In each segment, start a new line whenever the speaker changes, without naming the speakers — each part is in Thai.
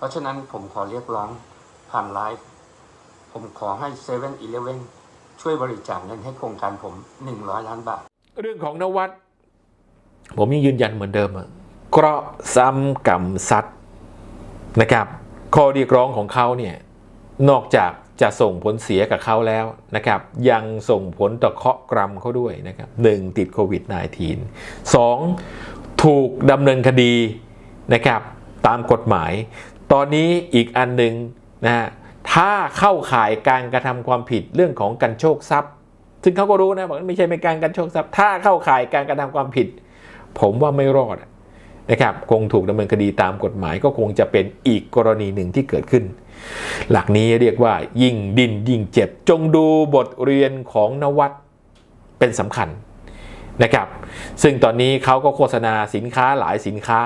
เพราะฉะนั้นผมขอเรียกร้องผ่านไลฟ์ผมขอให้เซเว่นอีเลเว่นช่วยบริจาคเงินให้โครงการผมหนึ่งร้อยล้านบาท
เรื่องของนวัด ผมยังยืนยันเหมือนเดิมอะเกราะซ้ำกรรมซัดนะครับ ข้อเรียกร้องของเขาเนี่ยนอกจากจะส่งผลเสียกับเขาแล้วนะครับ ยังส่งผลต่อเคราะห์กรรมเขาด้วยนะครับหนึ่งติดโควิด -19 สองถูกดำเนินคดีนะครับตามกฎหมาย ตอนนี้อีกอันหนึ่งนะฮะถ้าเข้าข่ายการกระทำความผิดเรื่องของการโชคทรัพย์ ซึ่งเขาก็รู้นะบอกว่าไม่ใช่เป็นการกันโชคทรัพย์ ถ้าเข้าข่ายการกระทำความผิด ผมว่าไม่รอดนะครับคงถูกดำเนินคดีตามกฎหมายก็คงจะเป็นอีกกรณีหนึ่งที่เกิดขึ้น หลักนี้เรียกว่ายิ่งดินยิ่งเจ็บ จงดูบทเรียนของนวัดเป็นสำคัญนะครับ ซึ่งตอนนี้เขาก็โฆษณาสินค้าหลายสินค้า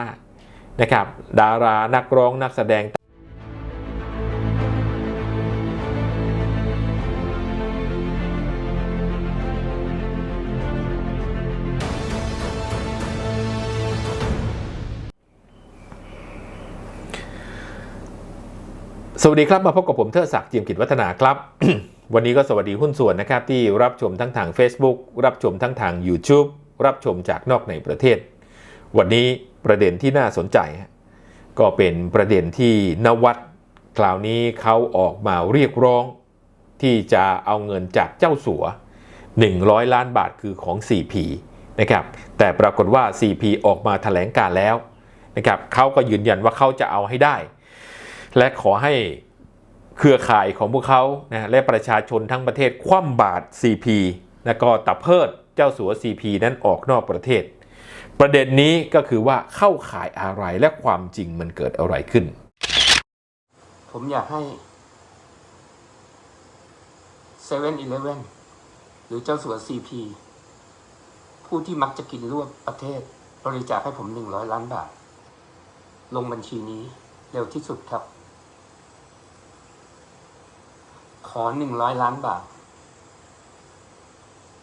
นะครับดารานักร้องนักแสดงสวัสดีครับ มาพบกับผมเทิดศักดิ์เจียมกิจวัฒนาครับ วันนี้ก็สวัสดีหุ้นส่วนนะครับ ที่รับชมทั้งทาง Facebook รับชมทั้งทาง YouTube รับชมจากนอกในประเทศ วันนี้ ประเด็นที่น่าสนใจ ก็เป็นประเด็นที่นวัดคราวนี้เขาออกมาเรียกร้อง ที่จะเอาเงินจากเจ้าสัว 100 ล้านบาทคือของ CP นะครับแต่ปรากฏว่า CP ออกมาแถลงการแล้วนะครับเขาก็ยืนยันว่าเขาจะเอาให้ได้ และขอให้เครือข่ายของพวกเขานะและประชาชนทั้งประเทศคว่ำบาตร CP และก็ตับเพิดเจ้าสัว CP นั้นออกนอกประเทศ ประเด็นนี้ก็คือว่าเข้าข่ายอะไรและความจริงมันเกิดอะไรขึ้น
ผมอยากให้เซเว่นอีเลฟเว่นหรือเจ้าสัวซีพีผู้ที่มักจะกินรวบประเทศ บริจาคให้ผมหนึ่งร้อยล้านบาท ลงบัญชีนี้เร็วที่สุดครับ ขอหนึ่งร้อยล้านบาท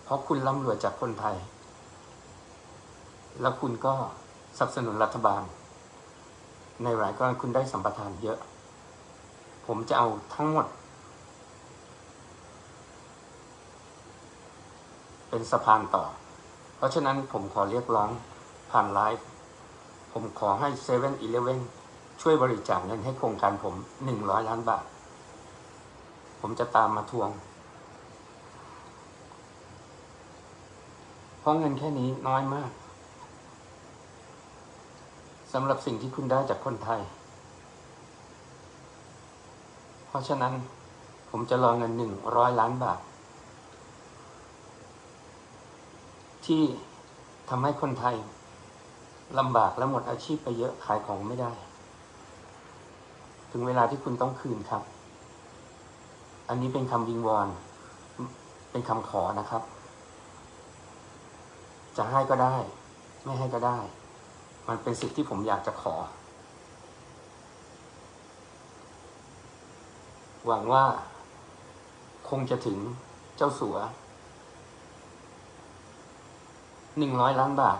เพราะคุณร่ำรวยจากคนไทย แล้วคุณก็สนับสนุนรัฐบาล ในหลายกรณีคุณได้สัมปทานเยอะ ผมจะเอาทั้งหมด เป็นสะพานต่อ เพราะฉะนั้นผมขอเรียกร้องผ่านไลฟ์ผมขอให้เซเว่นอีเลเว่นช่วยบริจาคเงินให้โครงการผมหนึ่งร้อยล้านบาท ผมจะตามมาทวง เพราะเงินแค่นี้น้อยมาก สำหรับสิ่งที่คุณได้จากคนไทย เพราะฉะนั้นผมจะรอเงินหนึ่งร้อยล้านบาท ที่ทำให้คนไทยลำบากและหมดอาชีพไปเยอะขายของไม่ได้ ถึงเวลาที่คุณต้องคืนครับ อันนี้เป็นคำวิงวอนเป็นคำขอนะครับ จะให้ก็ได้ ไม่ให้ก็ได้ มันเป็นสิทธิ์ที่ผมอยากจะขอ หวังว่าคงจะถึงเจ้าสัวหนึ่งร้อยล้านบาท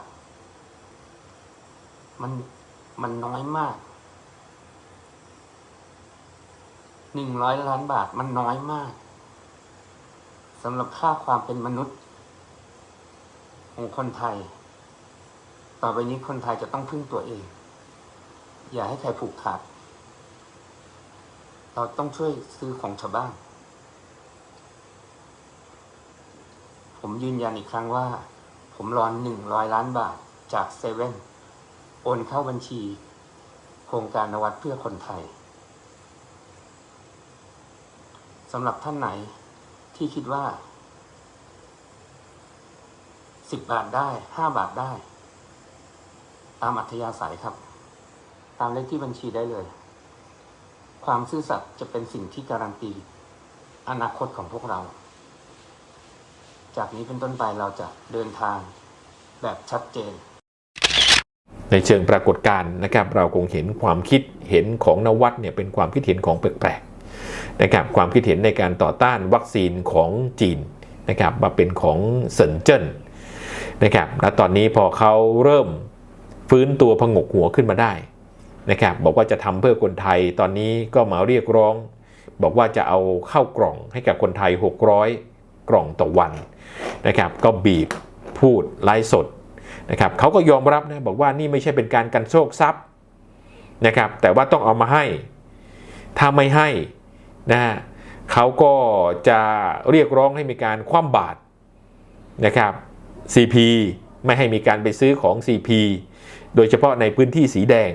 มันมันน้อยมากหนึ่งร้อยล้านบาทมันน้อยมากสำหรับค่าความเป็นมนุษย์ของคนไทย ต่อไปนี้คนไทยจะต้องพึ่งตัวเอง อย่าให้ใครผูกขาด เราต้องช่วยซื้อของชาวบ้าน ผมยืนยันอีกครั้งว่า ผมรอนหนึ่งร้อยล้านบาทจากเซเว่นโอนเข้าบัญชี โครงการนวัดเพื่อคนไทยสำหรับท่านไหนที่คิดว่าสิบบาทได้ห้าบาทได้ ตามอัธยาศัยครับ ตามเลขที่บัญชีได้เลย ความซื่อสัตย์จะเป็นสิ่งที่การันตี อนาคตของพวกเรา จากนี้เป็นต้นไปเราจะเดินทางแบบชัดเจน
ในเชิงปรากฏการณ์นะครับ เราคงเห็นความคิดเห็นของนวัดเนี่ยเป็นความคิดเห็นของแปลกๆนะครับความคิดเห็นในการต่อต้านวัคซีนของจีนนะครับมาเป็นของเซินเจิ้นนะครับและตอนนี้พอเขาเริ่ม ฟื้นตัวพงกหัวขึ้นมาได้นะครับบอกว่าจะทำเพื่อคนไทยตอนนี้ก็มาเรียกร้อง บอกว่าจะเอาเข้ากล่องให้กับคนไทย 600 กล่องต่อวันนะครับก็บีบพูดไลฟ์สดนะครับเขาก็ยอมรับนะบอกว่านี่ไม่ใช่เป็นการกันโชคทรัพย์นะครับแต่ว่าต้องเอามาให้ ถ้าไม่ให้นะฮะเขาก็จะเรียกร้องให้มีการคว่ำบาตรนะครับ CP ไม่ให้มีการไปซื้อของ CP โดยเฉพาะในพื้นที่สีแดง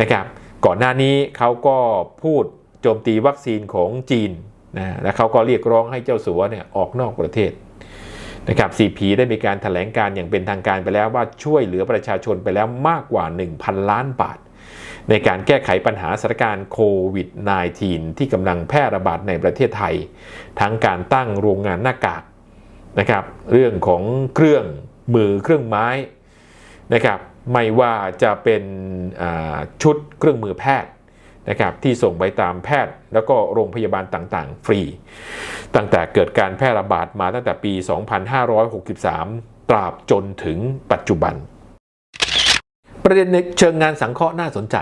นะครับก่อนหน้านี้เขาก็พูดโจมตีวัคซีนของจีนนะและเขาก็เรียกร้องให้เจ้าสัวเนี่ยออกนอกประเทศนะครับ CP ได้มีการถแถลงการอย่างเป็นทางการไปแล้วว่าช่วยเหลือประชาชนไปแล้วมากกว่า 1,000 ล้านบาท ในการแก้ไขปัญหาสถานการณ์โควิด -19 ที่กำลังแพร่ระบาดในประเทศไทย ทั้งการตั้งโรงงานหน้ากากนะครับ เรื่องของเครื่องมือเครื่องไม้นะครับ ไม่ว่าจะเป็นชุดเครื่องมือแพทย์นะครับที่ส่งไปตามแพทย์แล้วก็โรงพยาบาลต่างๆ ฟรี ตั้งแต่เกิดการแพร่ระบาดมาตั้งแต่ปี 2563 ตราบจนถึงปัจจุบัน ประเด็นในเชิงงานสังเคราะห์น่าสนใจ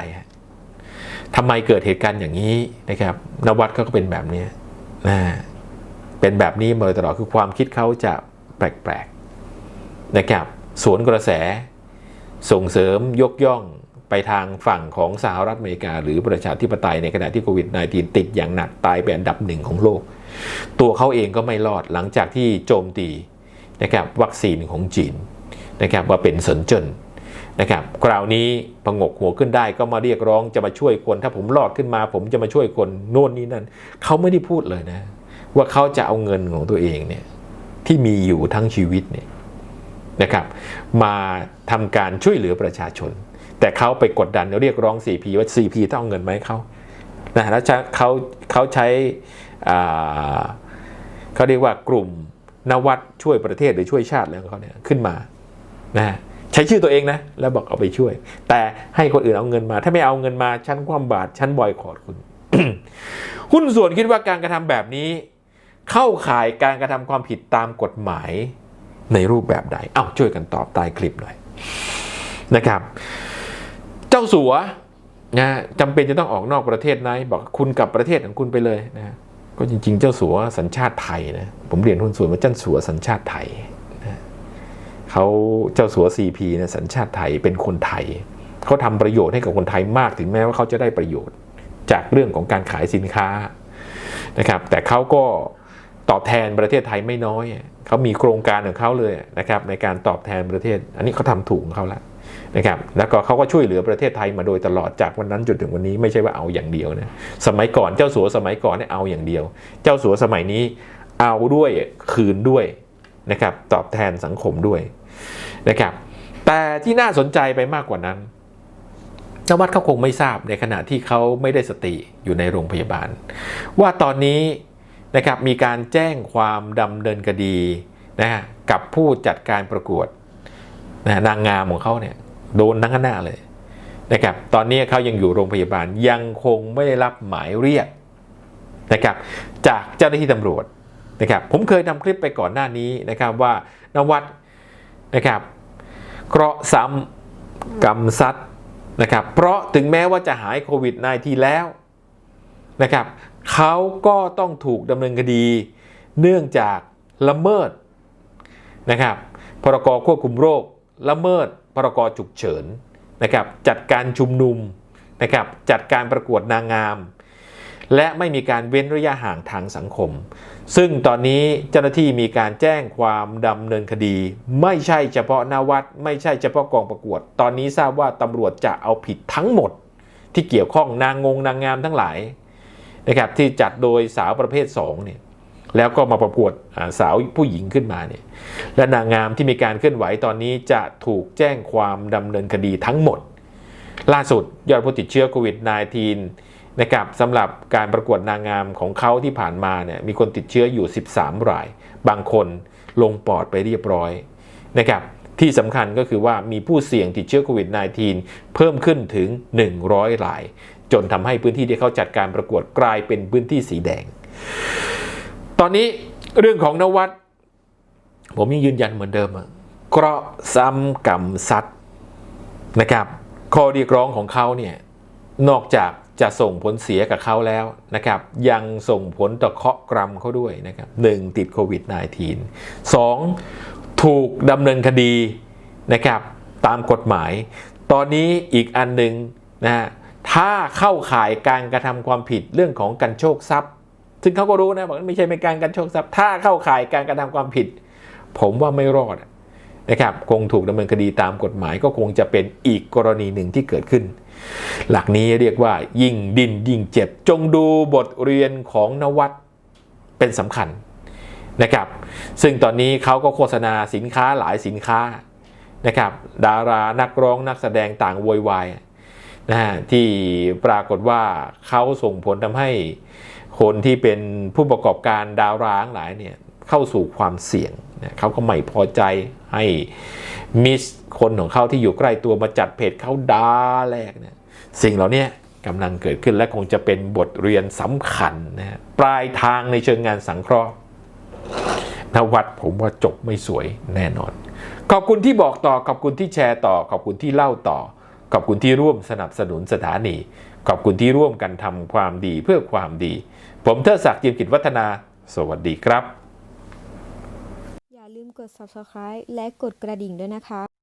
ทำไมเกิดเหตุการณ์อย่างนี้นะครับนวัดเขาก็เป็นแบบนี้นะเป็นแบบนี้มาโดยตลอดคือความคิดเขาจะแปลกๆนะครับสวนกระแส ส่งเสริมยกย่องไปทางฝั่งของสหรัฐอเมริกา หรือประชาธิปไตยในขณะที่โควิด -19 ติดอย่างหนักตายเป็นอันดับหนึ่งของโลก ตัวเขาเองก็ไม่รอดหลังจากที่โจมตีนะครับวัคซีนของจีนนะครับว่าเป็นสนจนนะครับคราวนี้พงกหัวขึ้นได้ก็มาเรียกร้องจะมาช่วยคนถ้าผมรอดขึ้นมา ผมจะมาช่วยคนโน่นนี่นั่นเขาไม่ได้พูดเลยนะ ว่าเขาจะเอาเงินของตัวเองเนี่ยที่มีอยู่ทั้งชีวิตเนี่ย นะครับมาทำการช่วยเหลือประชาชน แต่เขาไปกดดันเรียกร้อง 4P ว่า 4P ต้องเอาเงินไหมาให้เขานะแล้วเขาเขาใช้เขาเรียกว่ากลุ่มนวัดช่วยประเทศหรือช่วยชาติอะไรของเขาเนี่ยขึ้นมานะใช้ชื่อตัวเองนะ แล้วบอกเอาไปช่วย แต่ให้คนอื่นเอาเงินมา ถ้าไม่เอาเงินมาชั้นความบาตรชั้นบอยคอรดคุณ หุ้นส่วนคิดว่าการกระทำแบบนี้ เข้าข่ายการกระทำความผิดตามกฎหมาย ในรูปแบบใด เอ้าช่วยกันตอบใต้คลิปหน่อยนะครับ เจ้าสัวนะจำเป็นจะต้องออกนอกประเทศไหนบอกคุณกลับประเทศของคุณไปเลยนะก็จริง ๆ เจ้าสัวสัญชาติไทยนะผมเรียนหุ้นส่วนว่าเจ้าสัวสัญชาติไทยนะเขาเจ้าสัว CP นะสัญชาติไทยเป็นคนไทยเขาทำประโยชน์ให้กับคนไทยมากถึงแม้ว่าเขาจะได้ประโยชน์ จากเรื่องของการขายสินค้านะครับ แต่เขาก็ ตอบแทนประเทศไทยไม่น้อยเขามีโครงการของเขาเลยนะครับในการตอบแทนประเทศ อันนี้เขาทำถูกของเขาแล้วนะครับแล้วก็เขาก็ช่วยเหลือประเทศไทยมาโดยตลอดจากวันนั้นจนถึงวันนี้ไม่ใช่ว่าเอาอย่างเดียวนะสมัยก่อนเจ้าสัวสมัยก่อนเนี่ยเอาอย่างเดียว เจ้าสัวสมัยนี้เอาด้วยคืนด้วยนะครับตอบแทนสังคมด้วยนะครับแต่ที่น่าสนใจไปมากกว่านั้นนวัดเขาคงไม่ทราบในขณะที่เขาไม่ได้สติอยู่ในโรงพยาบาล ว่าตอนนี้ นะครับมีการแจ้งความดำเนินคดีนะฮะกับผู้จัดการประกวดนะนางงามของเขาเนี่ยโดนทั้งหน้าเลยนะครับตอนนี้เขายังอยู่โรงพยาบาลยังคงไม่ได้รับหมายเรียกนะครับจากเจ้าหน้าที่ตำรวจนะครับผมเคยทำคลิปไปก่อนหน้านี้นะครับว่านวัดนะครับเคราะห์ซ้ำกรรมซัดนะครับเพราะถึงแม้ว่าจะหายโควิด -19 แล้วนะครับ เขาก็ต้องถูกดำเนินคดี เนื่องจากละเมิดนะครับพรกควบคุมโรคละเมิดพรกฉุกเฉินนะครับจัดการชุมนุมนะครับจัดการประกวดนางงาม และไม่มีการเว้นระยะห่างทางสังคม ซึ่งตอนนี้เจ้าหน้าที่มีการแจ้งความดำเนินคดี ไม่ใช่เฉพาะนาวัดไม่ใช่เฉพาะกองประกวด ตอนนี้ทราบว่าตำรวจจะเอาผิดทั้งหมดที่เกี่ยวข้องนางงงนางงามทั้งหลาย นะครับที่จัดโดยสาวประเภท2เนี่ยแล้วก็มาประกวดสาวผู้หญิงขึ้นมาเนี่ยและนางงามที่มีการเคลื่อนไหวตอนนี้จะถูกแจ้งความดำเนินคดีทั้งหมด ล่าสุดยอดผู้ติดเชื้อโควิด -19 นะครับสำหรับการประกวดนางงามของเขาที่ผ่านมาเนี่ยมีคนติดเชื้ออยู่ 13 ราย บางคนลงปอดไปเรียบร้อยนะครับที่สำคัญก็คือว่ามีผู้เสี่ยงติดเชื้อโควิด -19 เพิ่มขึ้นถึง 100ราย จนทำให้พื้นที่ที่เขาจัดการประกวดกลายเป็นพื้นที่สีแดง ตอนนี้เรื่องของนวัด ผมยังยืนยันเหมือนเดิมเคราะซ้ำกรรมซัดนะครับข้อเรียกร้องของเขาเนี่ยนอกจากจะส่งผลเสียกับเขาแล้วนะครับ ยังส่งผลต่อเคาะกรรมเขาด้วยนะครับหนึ่งติดโควิด -19 สองถูกดำเนินคดีนะครับ ตามกฎหมาย ตอนนี้อีกอันหนึ่งนะฮะ ถ้าเข้าข่ายการกระทำความผิดเรื่องของการโชคทรัพย์ ซึ่งเขาก็รู้นะบอกว่าไม่ใช่เป็นการการโชคทรัพย์ ถ้าเข้าข่ายการกระทำความผิด ผมว่าไม่รอดนะครับคงถูกดำเนินคดีตามกฎหมายก็คงจะเป็นอีกกรณีหนึ่งที่เกิดขึ้น หลักนี้เรียกว่ายิ่งดินยิ่งเจ็บ จงดูบทเรียนของนวัดเป็นสำคัญนะครับซึ่งตอนนี้เขาก็โฆษณาสินค้าหลายสินค้านะครับดารานักร้องนักแสดงต่างโวยวาย นะฮะที่ปรากฏว่าเขาส่งผลทำให้คนที่เป็นผู้ประกอบการดาวร้างหลายเนี่ยเข้าสู่ความเสี่ยงนะเขาก็ไม่พอใจให้มิสคนของเขาที่อยู่ใกล้ตัวมาจัดเพจเขาดาแรกเนี่ยสิ่งเหล่านี้กำลังเกิดขึ้นและคงจะเป็นบทเรียนสำคัญนะปลายทางในเชิงงานสังเคราะห์นวัดผมว่าจบไม่สวยแน่นอน ขอบคุณที่บอกต่อขอบคุณที่แชร์ต่อขอบคุณที่เล่าต่อ ขอบคุณที่ร่วมสนับสนุนสถานี ขอบคุณที่ร่วมกันทำความดีเพื่อความดี ผมเทดศักดิ์จีมกิจวัฒนา สวัสดีครับ
อย่าลืมกด subscribe และกดกระดิ่งด้วยนะคะ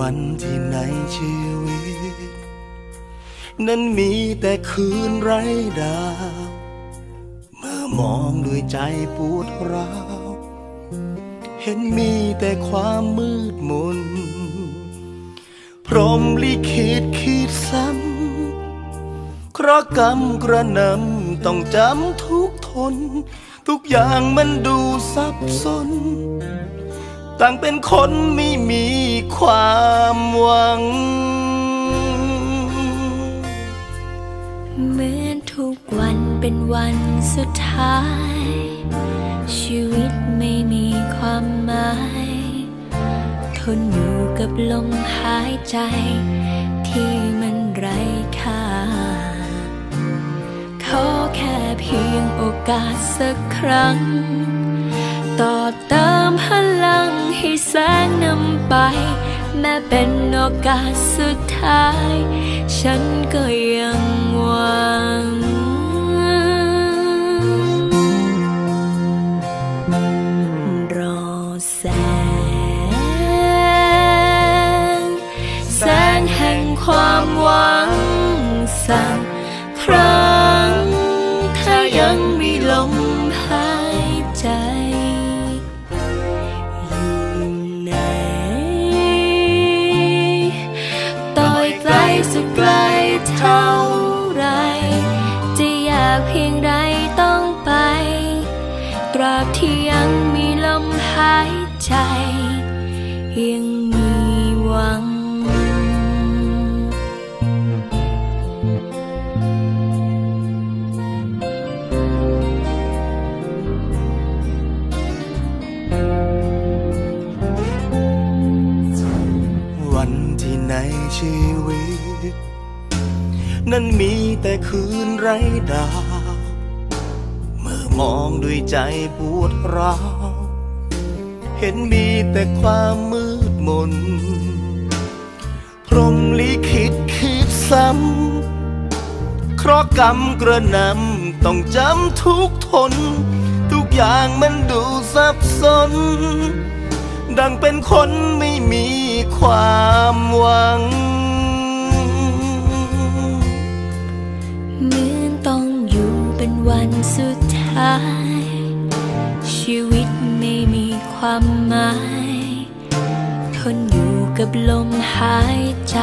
วันที่ในชีวิต นั้นมีแต่คืนไร้ดาว เมื่อมองด้วยใจปวดร้าว เห็นมีแต่ความมืดมน พรมลิขิตขีดซ้ำเคราะกรรมกระนำต้องจำทุกทน ทุกอย่างมันดูซับซ้อน ต่างเป็นคนไม่มีความหวัง
เหมือนทุกวันเป็นวันสุดท้าย ชีวิตไม่มีความหมาย ทนอยู่กับลมหายใจ ที่มันไร้ค่าขอแค่เพียงโอกาสสักครั้ง ต่อเติ ไป แม้เป็นโอกาสสุดท้าย ฉันก็ยังหวัง
ชีวิต นั้นมีแต่คืนไร้ดาว เมื่อมองด้วยใจปวดร้าว เห็นมีแต่ความมืดมน พรหมลิขิตคิดซ้ำ เคราะห์กรรมกระนำต้องจำทุกทน ทุกอย่างมันดูซับซ้อนดังเป็นคนไม่มี ความหวัง
เหมือนต้องอยู่เป็นวันสุดท้าย ชีวิตไม่มีความหมายทนอยู่กับลมหายใจ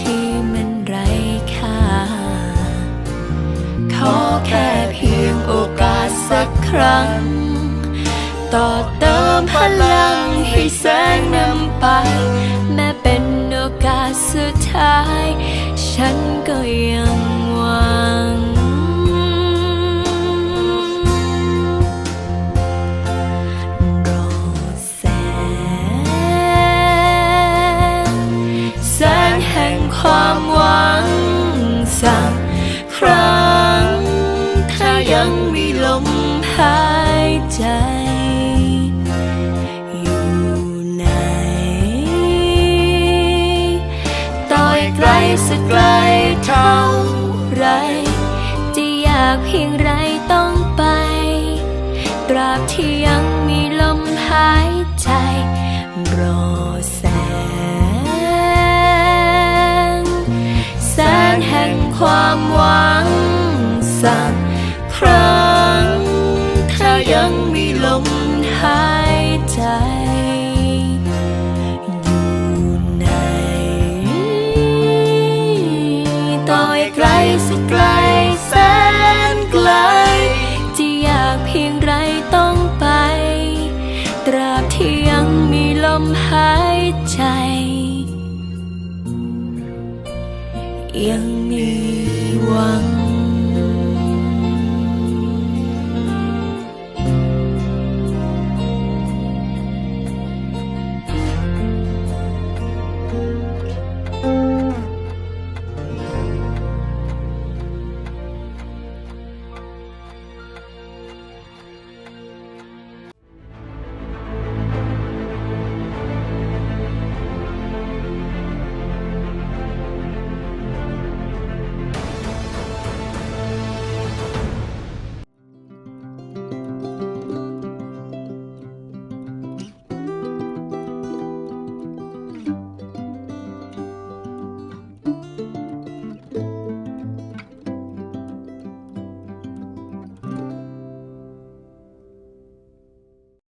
ที่มันไร้ค่า ขอแค่เพียงโอกาสสักครั้ง ต่อเติมพลังให้แสงนำไป แม้เป็นโอกาสสุดท้าย ฉันก็ยังหวังากเพียงไรต้องไป ตราบที่ยังมีลมหายใจ รอแสง แสงแห่งความหวังสักครั้ง ถ้ายังมีลมหาย Yeah.